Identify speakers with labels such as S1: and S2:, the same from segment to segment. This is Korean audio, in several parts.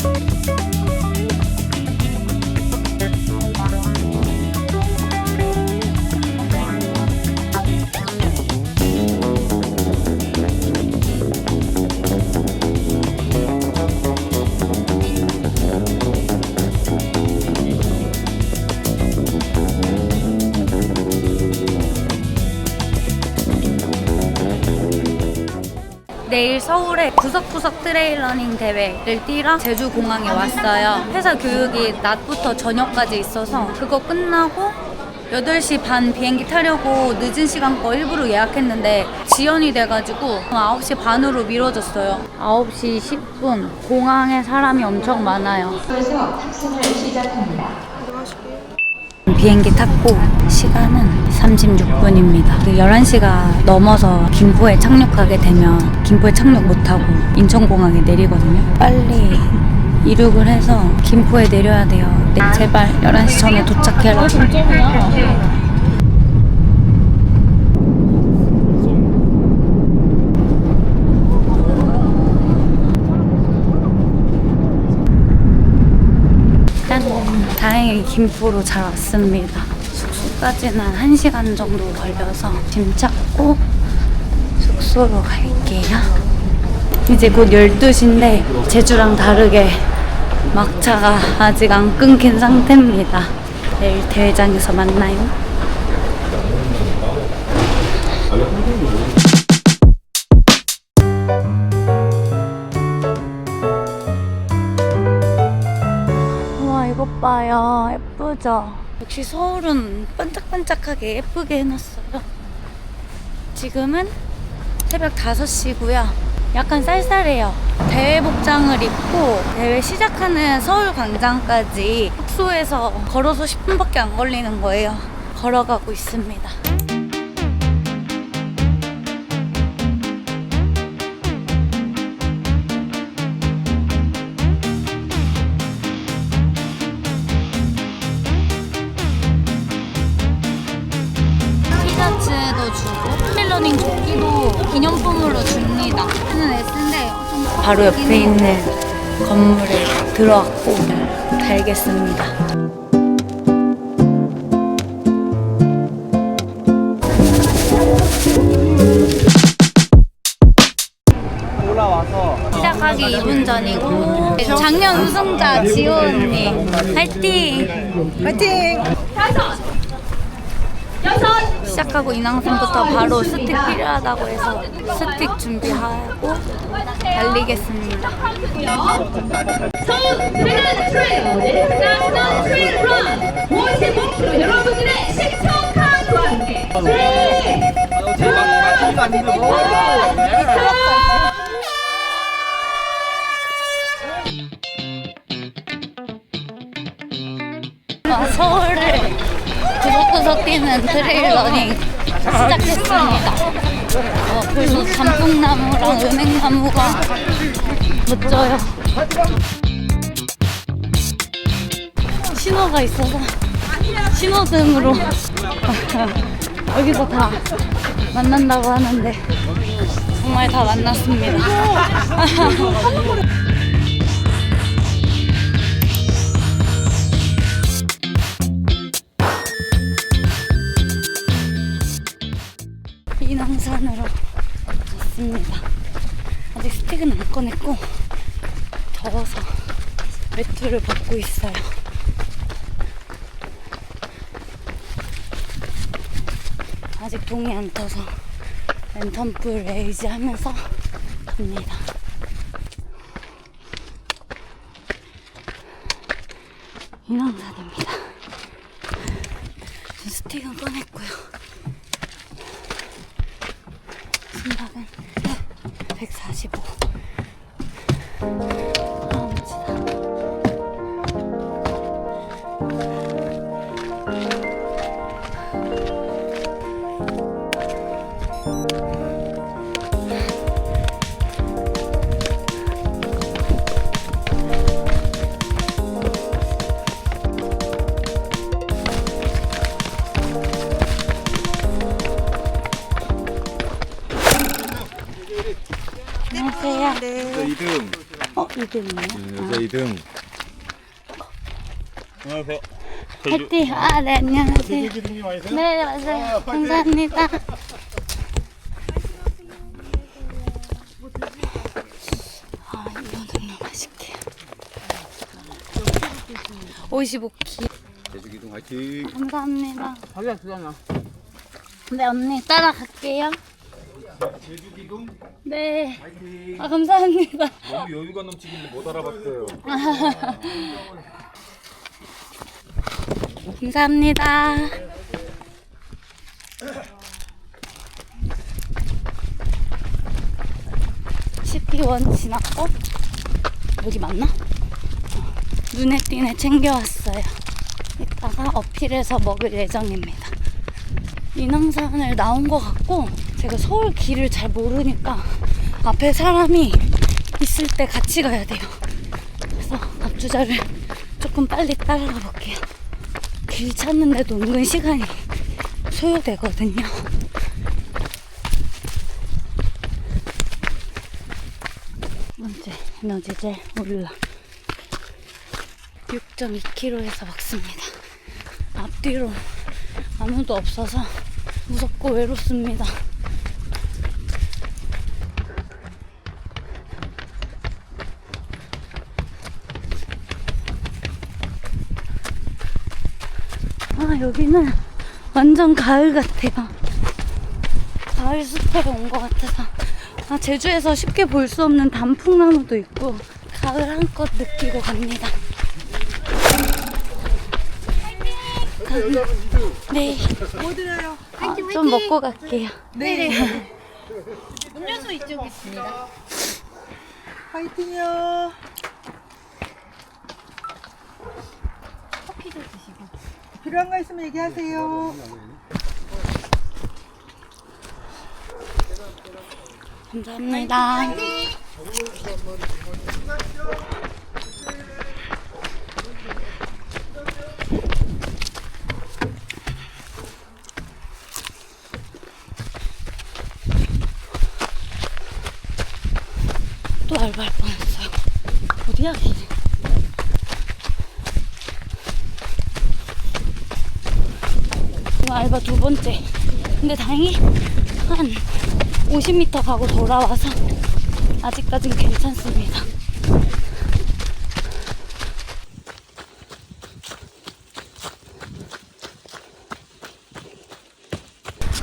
S1: Thank 내일 서울에 구석구석 트레일러닝 대회를 뛰러 제주 공항에 왔어요. 회사 교육이 낮부터 저녁까지 있어서 그거 끝나고 8시 반 비행기 타려고 늦은 시간 거 일부러 예약했는데 지연이 돼가지고 9시 반으로 미뤄졌어요. 9시 10분. 공항에 사람이 엄청 많아요.
S2: 그래서 탑승을 시작합니다.
S1: 비행기 탔고 시간은 36분입니다. 11시가 넘어서 김포에 착륙하게 되면 김포에 착륙 못하고 인천공항에 내리거든요. 빨리 이륙을 해서 김포에 내려야 돼요. 네, 제발 11시 전에 도착해라. 김포로 잘 왔습니다. 숙소까지는 1시간 정도 걸려서 짐 찾고 숙소로 갈게요. 이제 곧 12시인데 제주랑 다르게 막차가 아직 안 끊긴 상태입니다. 내일 대회장에서 만나요. 봐요. 예쁘죠? 역시 서울은 반짝반짝하게 예쁘게 해놨어요. 지금은 새벽 5시고요. 약간 쌀쌀해요. 대회 복장을 입고 대회 시작하는 서울 광장까지 숙소에서 걸어서 10분밖에 안 걸리는 거예요. 걸어가고 있습니다 바로 옆에 있는 건물에 들어왔고 달겠습니다. 시작하기 2분 전이고 작년 우승자 지호 언니 화이팅!
S3: 파이팅!
S1: 시작하고 인왕산부터 바로 스틱 필요하다고 해서 스틱 준비하고 달리겠습니다.
S4: 서울 대전 트레일 나tional 트레일 런 55km 여러분들의 신청함과 함께
S1: 구석구석 뛰는 트레일러닝 시작했습니다. 어, 벌써 단풍나무랑 은행나무가 멋져요. 신호가 있어서 신호등으로 여기서 다 만난다고 하는데 정말 다 만났습니다. 인왕산으로 갔습니다. 아직 스틱은 안 꺼냈고 더워서 외투를 벗고 있어요. 아직 동이 안 터서 랜턴불 레이지 하면서 갑니다. 인왕산입니다. 전 스틱은 꺼냈고요. 심박은 145. 2등이요?
S3: 여자 2등. 안녕하세요.
S1: 파이팅! 아, 네, 안녕하세요.
S3: 아니세요?
S1: 네, 맞아요. 감사합니다. 아, 이거는 맛있게. 55키.
S3: 제주 기둥 화이팅.
S1: 감사합니다.
S5: 자기가.
S1: 네, 언니 따라갈게요.
S3: 제주기둥
S1: 네.
S3: 화이팅.
S1: 아, 감사합니다.
S3: 너무 여유가 넘치길래 못 알아봤어요.
S1: 감사합니다. CP1 지났고 여기 맞나? 어, 눈에 띄네 챙겨왔어요. 이따가 어필해서 먹을 예정입니다. 인왕산을 나온 것 같고 제가 서울 길을 잘 모르니까 앞에 사람이 있을 때 같이 가야 돼요. 그래서 앞주자를 조금 빨리 따라가 볼게요. 길 찾는데도 은근 시간이 소요되거든요. 번째 에너지젤 올라 6.2km에서 왔습니다. 앞뒤로 아무도 없어서 무섭고 외롭습니다. 아 여기는 완전 가을 같아요. 가을 숲으로 온것 같아서 아 제주에서 쉽게 볼 수 없는 단풍나무도 있고 가을 한껏 느끼고 갑니다. 가- 네. 뭐 드려요? 아, 좀 먹고 갈게요. 네. 음료수 이쪽에 있습니다.
S5: 파이팅이요.
S1: 커피도 드시고.
S5: 필요한 거 있으면 얘기하세요.
S1: 감사합니다. 또 알바할 뻔했어요. 어디야, 길? 이거 알바 두 번째. 근데 다행히 한 50m 가고 돌아와서 아직까진 괜찮습니다.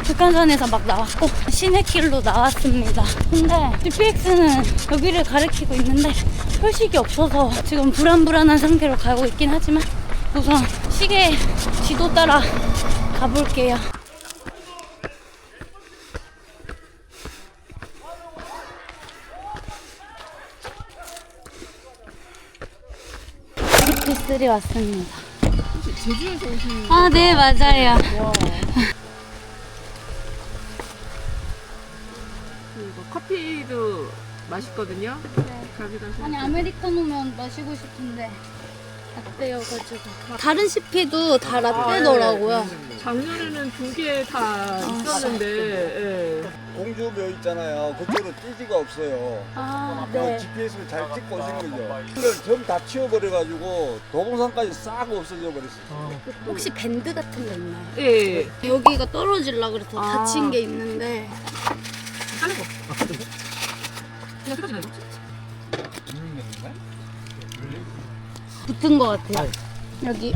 S1: 북한산에서 막 나왔고 시내길로 나왔습니다. 근데 GPX는 여기를 가리키고 있는데 표식이 없어서 지금 불안불안한 상태로 가고 있긴 하지만 우선 시계 지도 따라 가볼게요. GP3 왔습니다.
S5: 제주에서 오신
S1: 아, 네, 맞아요.
S5: 이거 커피도 맛있거든요. 가져가세요.
S1: 아니 아메리카노면 마시고 싶은데 라떼여가지고 다른 CP도 다 라떼더라고요
S5: 작년에는 두 개 다 있었는데 예.
S6: 공주묘 있잖아요. 그쪽으로 띠지가 없어요. 아그
S1: 네.
S6: GPS를 잘 찍고 오신 거죠. 이걸 전부 다 치워버려가지고 도봉산까지 싹 없어져 버렸어요.
S1: 혹시 밴드 같은 거 있나요?
S5: 예.
S1: 여기가 떨어질라 그래서
S5: 아.
S1: 다친 게 있는데
S5: 거. 그냥 쓰러지나 이거?
S1: 붙은 것 같아요. 여기.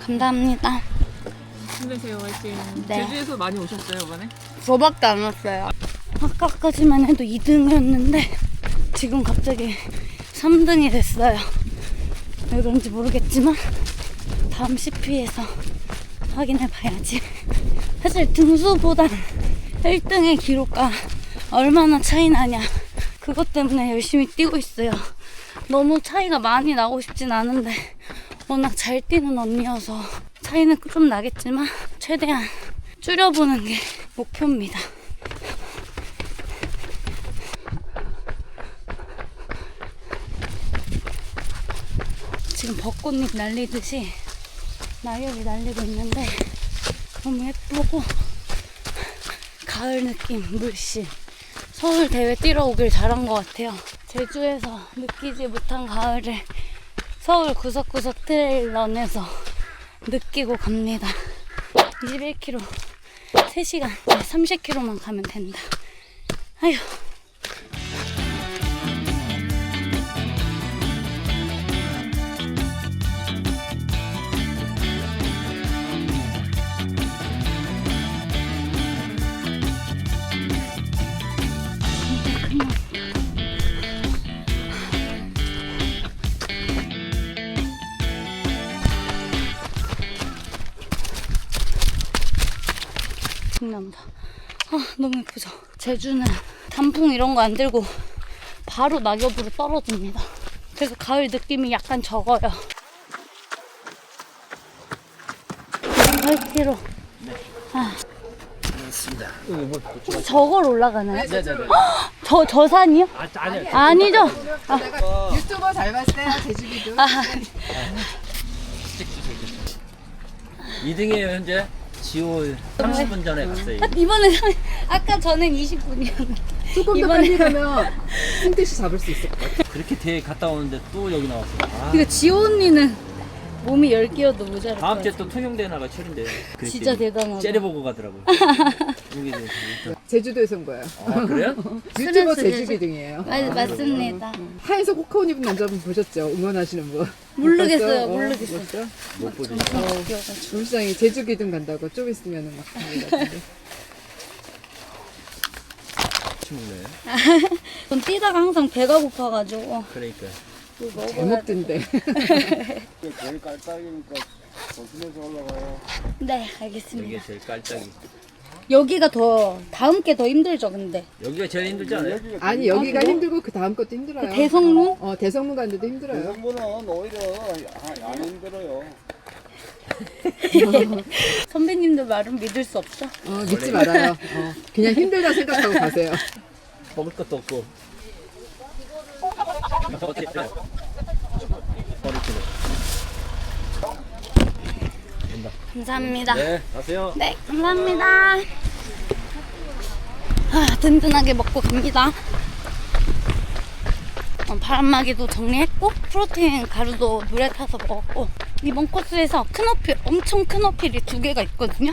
S1: 감사합니다.
S5: 힘내세요, 화이팅.
S1: 네.
S5: 제주에서 많이 오셨어요, 이번에?
S1: 저밖에 안 왔어요. 아까까지만 해도 2등이었는데 지금 갑자기 3등이 됐어요. 왜 그런지 모르겠지만 다음 CP에서 확인해 봐야지. 사실 등수보단 1등의 기록과 얼마나 차이 나냐 그것 때문에 열심히 뛰고 있어요 너무 차이가 많이 나고 싶진 않은데 워낙 잘 뛰는 언니여서 차이는 좀 나겠지만 최대한 줄여보는 게 목표입니다. 지금 벚꽃잎 날리듯이 낙엽이 날리고 있는데 너무 예쁘고 가을 느낌 물씬 서울 대회 뛰러 오길 잘한 것 같아요. 제주에서 느끼지 못한 가을을 서울 구석구석 트레일런에서 느끼고 갑니다. 21km, 3시간, 30km만 가면 된다. 아휴. 너무 예쁘죠? 제주는 단풍 이런 거 안 들고 바로 낙엽으로 떨어집니다. 그래서 가을 느낌이 약간 적어요. 8km. 아. 혹시 저걸 올라가나요? 네 네 네. 저, 저 산이요? 아니죠?
S7: 유튜버 잘 봤어요, 제주기도.
S1: 아,
S8: 2등이에요 현재 지호 30분 전에 갔어요
S1: 이번에 아까 전엔 20분이었는데
S7: 조금 더
S1: 이번에-
S7: 빨리 가면 승태씨 잡을 수 있을 것 같아.
S8: 그렇게 대회 갔다 오는데 또 여기 나왔어 아,
S1: 이거 지호 언니는 몸이 10개여도 모자랄 것
S8: 다음 주에. 또 통영대회 나가 철인데 그랬더니
S1: 진짜 대단하다.
S8: 째려보고 가더라고요 여기 이제
S7: 제주도에서 온 거예요.
S8: 아 그래요?
S7: 유튜버
S1: 스트레스
S7: 제주기 등이에요.
S1: 맞, 맞습니다.
S7: 하에서 코카온 입은 남자분 보셨죠? 응원하시는 분.
S1: 모르겠어요, 모르겠어요.
S8: 못 보지
S7: 울상이 제주기 등 간다고 좀 있으면 막 갑니다. 근데.
S8: 친구네
S1: 전 뛰다가 항상 배가 고파가지고
S8: 그러니까
S7: 잘 먹던데.
S6: 제일 깔딱이니까 조심해서 올라가요.
S1: 네, 알겠습니다.
S8: 여기가 제일 깔짝이
S1: 여기가 더 다음 게 더 힘들죠, 근데.
S8: 여기가 제일 힘들지 않아요?
S7: 아니 여기가
S1: 그래요?
S7: 힘들고 그 다음 것도 힘들어요.
S1: 대성문?
S7: 어 대성문 가는데도 힘들어요.
S6: 대성분은 오히려 아- 안 힘들어요.
S1: 선배님들 말은 믿을 수 없죠?
S7: 어 믿지 말아요. 어, 그냥 힘들다 생각하고 가세요.
S8: 먹을 것도 없고
S1: 감사합니다. 네,
S8: 네 가세요
S1: 감사합니다. 아, 든든하게 먹고 갑니다. 어, 바람막이도 정리했고 프로테인 가루도 물에 타서 먹었고 이번 코스에서 큰 어필 엄청 큰 어필이 두 개가 있거든요.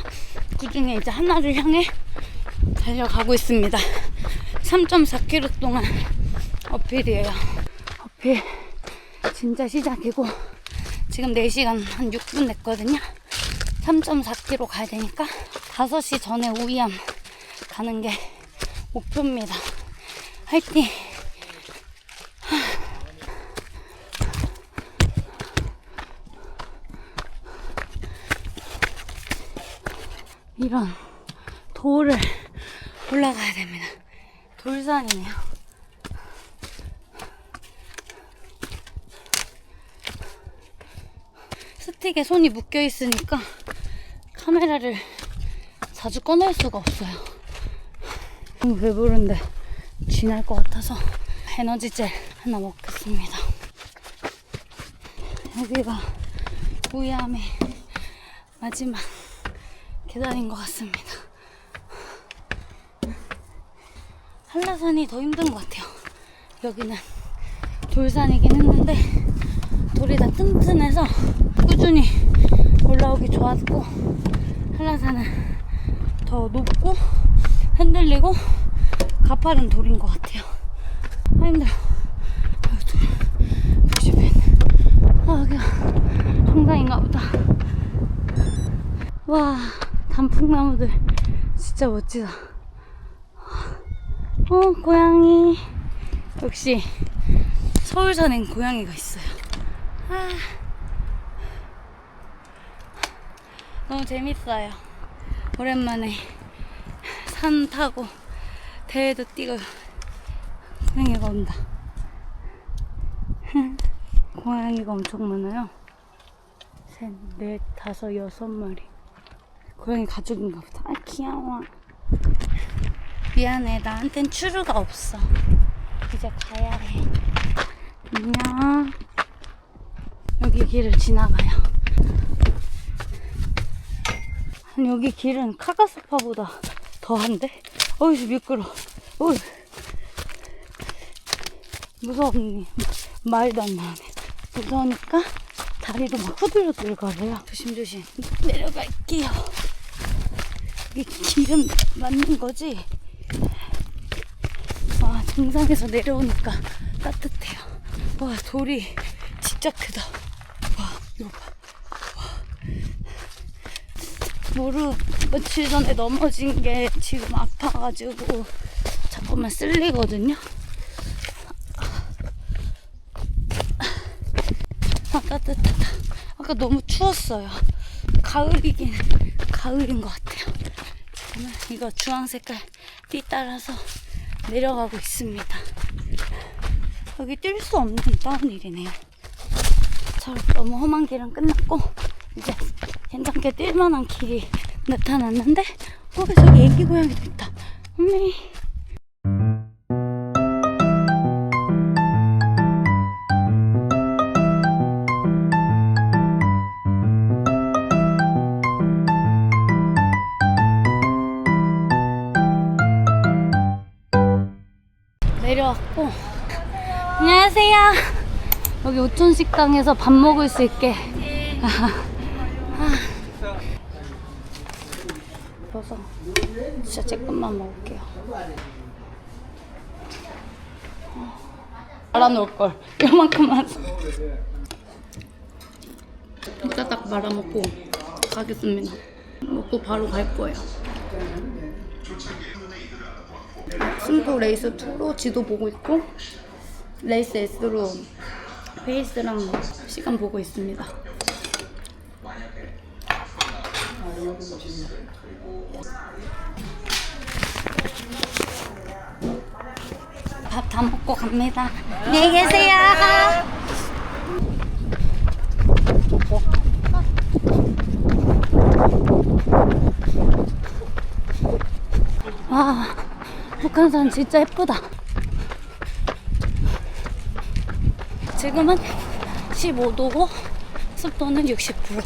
S1: 그 중에 이제 하나를 향해 달려가고 있습니다. 3.4km 동안 어필이에요. 어필 진짜 시작이고 지금 4시간 한 6분 냈거든요. 3.4km 가야 되니까 5시 전에 우이암 가는 게 목표입니다. 화이팅! 이런 돌을 올라가야 됩니다. 돌산이네요. 스틱에 손이 묶여 있으니까 카메라를 자주 꺼낼 수가 없어요. 너무 배부른데 쥐날 것 같아서 에너지 젤 하나 먹겠습니다. 여기가 우야함의 마지막 계단인 것 같습니다. 한라산이 더 힘든 것 같아요. 여기는 돌산이긴 했는데 돌이 다 튼튼해서 꾸준히 올라오기 좋았고 한라산은 더 높고 흔들리고 가파른 돌인 것 같아요. 아 힘들어. 아, 돌 60분. 아 여기가 정상인가 보다. 와 단풍나무들 진짜 멋지다. 어 고양이 역시 서울산엔 고양이가 있어요. 아. 너무 재밌어요. 오랜만에 산 타고 대회도 뛰고 고양이가 온다. 고양이가 엄청 많아요. 셋, 넷, 다섯, 여섯 마리. 고양이 가족인가 보다. 아 귀여워. 미안해, 나한텐 추루가 없어. 이제 가야 해. 안녕. 여기 길을 지나가요. 여기 길은 카가스파보다 더한데? 어이, 미끄러. 어이. 무서웠니? 말도 안 나네. 무서우니까 다리로 막 후들후들 거려요. 조심조심 내려갈게요. 이게 기름 맞는 거지? 와, 정상에서 내려오니까 따뜻해요. 와, 돌이 진짜 크다. 와, 이거 봐. 무릎 며칠 전에 넘어진 게 지금 아파가지고 자꾸만 쓸리거든요. 아 따뜻하다. 아까 너무 추웠어요. 가을이긴 가을인 것. 저는 이거 주황 색깔 띠 따라서 내려가고 있습니다. 여기 뛸 수 없는 다운힐이네요. 저 너무 험한 길은 끝났고 이제 괜찮게 뛸만한 길이 나타났는데 어 저기 애기 고양이도 있다. 어메. 내려왔고 안녕하세요. 여기 오촌 식당에서 밥 먹을 수 있게. 그래서 진짜 조금만 먹을게요. 말아놓을 걸 이만큼만. 진짜 딱 말아먹고 가겠습니다. 먹고 바로 갈 거예요. 승부 레이스 2로 지도 보고 있고 레이스 S로 페이스랑 시간 보고 있습니다. 밥 다 먹고 갑니다. 안녕히 계세요. 와, 북한산 진짜 예쁘다. 지금은 15도고 습도는 60%.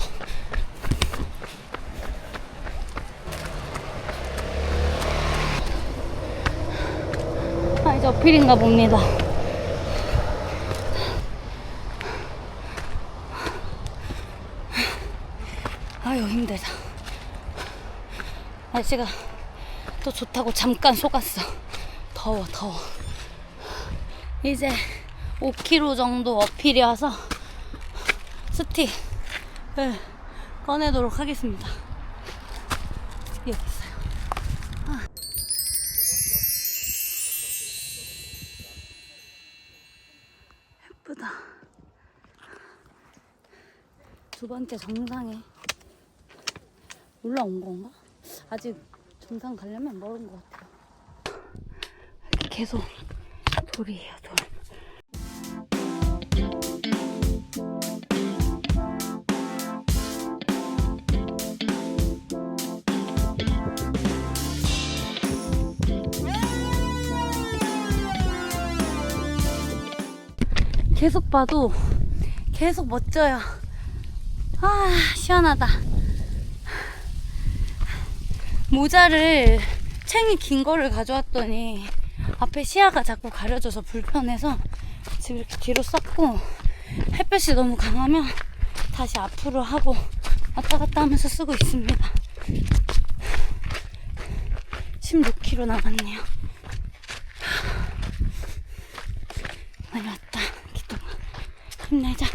S1: 아, 이제 어필인가 봅니다. 아유, 힘들다. 날씨가 또 좋다고 잠깐 속았어. 더워, 더워. 이제 5km 정도 어필이어서 스틱을 꺼내도록 하겠습니다. 여기 있어요. 아. 예쁘다. 두 번째 정상에 올라온 건가? 아직 정상 가려면 멀은 것 같아요. 이렇게 계속 돌이에요, 돌. 계속 봐도 계속 멋져요. 아, 시원하다. 모자를 챙이 긴 거를 가져왔더니 앞에 시야가 자꾸 가려져서 불편해서 지금 이렇게 뒤로 썼고 햇볕이 너무 강하면 다시 앞으로 하고 왔다 갔다 하면서 쓰고 있습니다. 16km 남았네요. 많이 왔다. 기동아. 힘내자.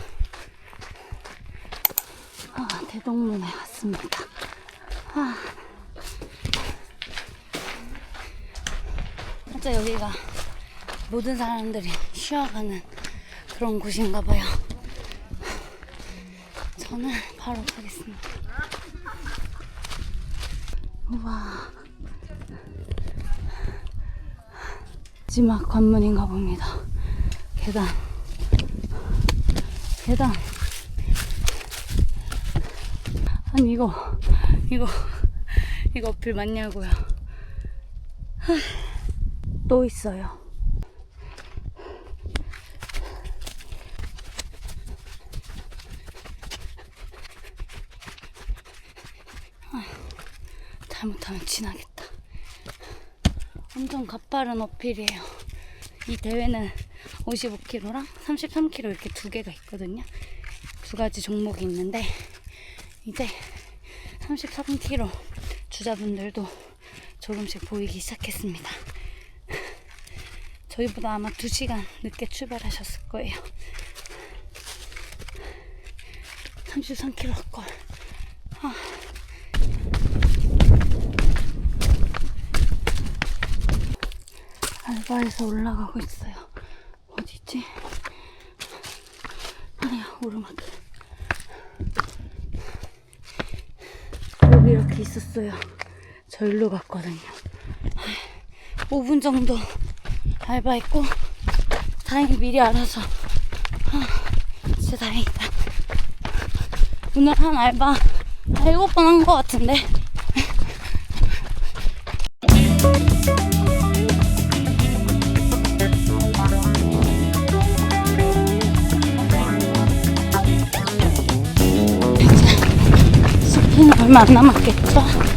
S1: 아, 대동문에 왔습니다. 아. 진짜 여기가 모든 사람들이 쉬어가는 그런 곳인가 봐요. 저는 바로 가겠습니다. 우와. 마지막 관문인가 봅니다. 계단. 계단. 아니, 이거, 이거, 이거 어필 맞냐고요. 하, 또 있어요. 잘못하면 지나겠다. 엄청 가파른 어필이에요. 이 대회는 55kg랑 33kg 이렇게 두 개가 있거든요. 두 가지 종목이 있는데 이제 33kg 주자분들도 조금씩 보이기 시작했습니다. 저희보다 아마 2시간 늦게 출발하셨을 거예요. 33kg 걸. 아. 알바에서 올라가고 있어요. 어디지? 아니야, 오르막. 여기 이렇게 있었어요. 저 일로 갔거든요. 5분 정도 알바했고, 다행히 미리 알아서. 아, 진짜 다행이다. 오늘 한 알바 한 7번 한 것 같은데. 얼마 안 남았겠죠?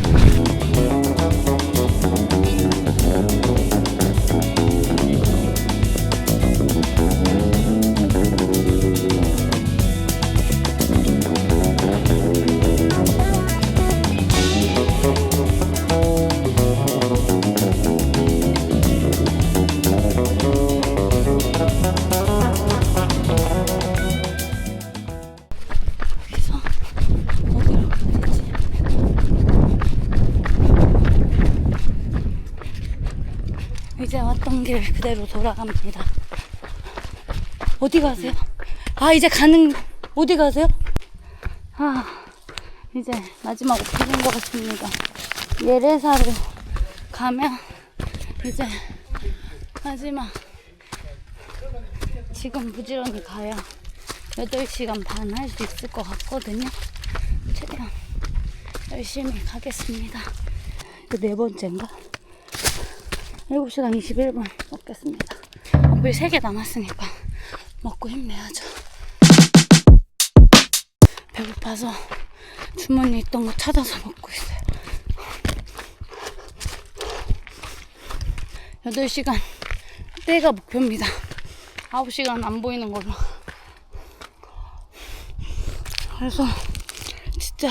S1: 돌아갑니다. 어디 가세요? 아, 이제 가는, 어디 가세요? 아, 이제 마지막 오픈인 것 같습니다. 예레사로 가면 이제 마지막 지금 부지런히 가야 8시간 반 할 수 있을 것 같거든요. 최대한 열심히 가겠습니다. 이거 네 번째인가? 7시간 21분 먹겠습니다. 어플 3개 남았으니까 먹고 힘내야죠. 배고파서 주머니에 있던 거 찾아서 먹고 있어요. 8시간 때가 목표입니다. 9시간 안 보이는 걸로. 그래서 진짜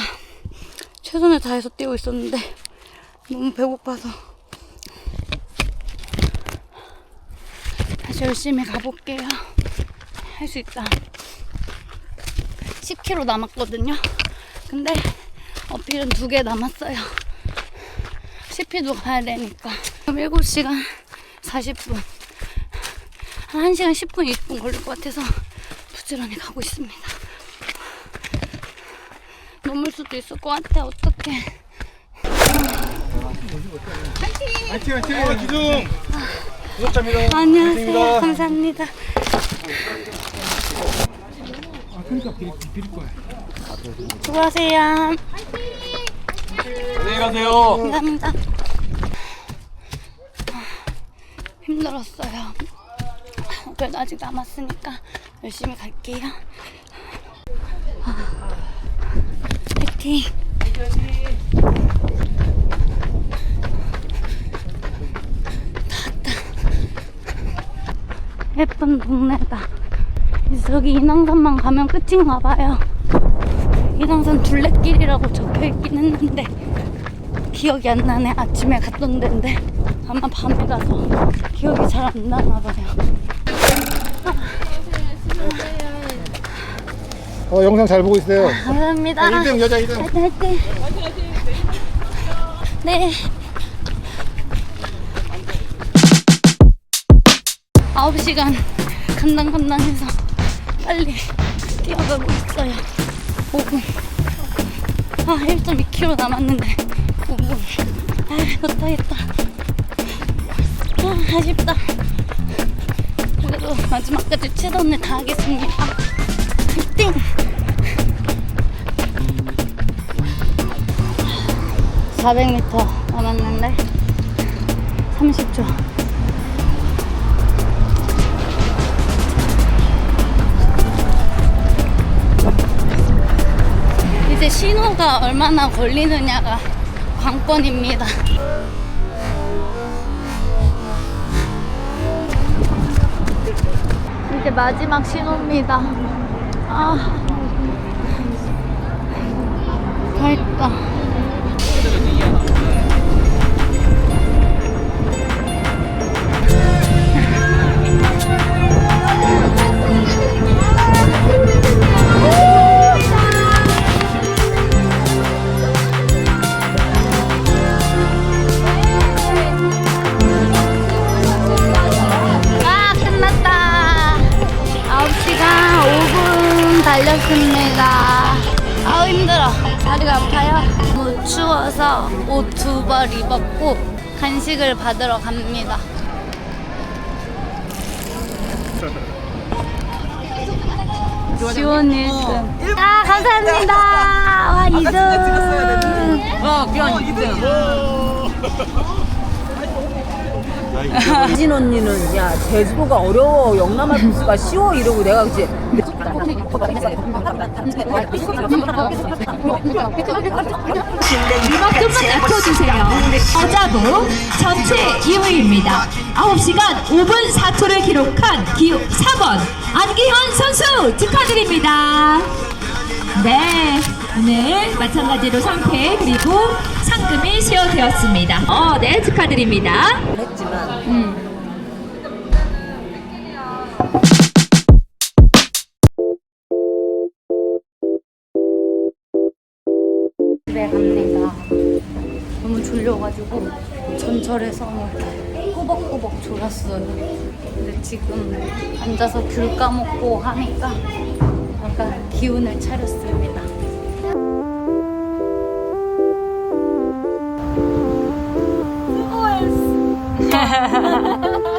S1: 최선을 다해서 뛰고 있었는데 너무 배고파서 다시 열심히 가볼게요. 할 수 있다. 10km 남았거든요. 근데 어필은 두 개 남았어요. CP도 가야 되니까. 그럼 7시간 40분. 한 1시간 10분, 20분 걸릴 것 같아서 부지런히 가고 있습니다. 넘을 수도 있을 것 같아. 어떡해.
S3: 화이팅 화이팅! 어, 기둥! 구독자입니다.
S1: 안녕하세요. 감사합니다. 수고하세요.
S3: 안녕히 가세요.
S1: 감사합니다. 힘들었어요. 그래도 아직 남았으니까 열심히 갈게요. 아, 파이팅! 다 왔다. 예쁜 동네다. 저기 인왕산만 가면 끝인가 봐요. 인왕산 둘레길이라고 적혀 있긴 했는데 기억이 안 나네. 아침에 갔던 데인데 아마 밤에 가서 기억이 잘 안 나나 봐요.
S9: 어, 영상 잘 보고 있어요.
S1: 감사합니다.
S9: 1등 여자 2등.
S1: 화이팅, 화이팅. 네. 아홉 시간 간당간당해서 빨리 뛰어가고 있어요. 5분. 아, 1.2km 남았는데 5분. 아, 못하겠다. 아, 아쉽다. 그래도 마지막까지 최선을 다하겠습니다. 화이팅! 400m 남았는데 30초. 신호가 얼마나 걸리느냐가 관건입니다. 이제 마지막 신호입니다. 아. 밝다. 달렸습니다. 아우, 힘들어. 다리가 아파요. 너무 추워서 옷 두 벌 입었고, 간식을 받으러 갑니다. 지원 1등. 아, 감사합니다. 와, 2등.
S8: 어, 그냥 이등.
S9: 진 언니는 야 제주도가 어려워 영남할 부스가 쉬워 이러고 내가 그치
S4: 음악 좀만 낮춰주세요. 어자부 전체 기호입니다. 9시간 5분 4초를 기록한 기호 4번 안기현 선수 축하드립니다. 네, 오늘 마찬가지로 상패 그리고 상금이 시어되었습니다. 어, 네, 축하드립니다.
S1: 집에 갑니다. 너무 졸려가지고 전철에서 꾸벅꾸벅 졸았어요. 근데 지금 앉아서 귤 까먹고 하니까 약간 기운을 차렸습니다. 수고했어.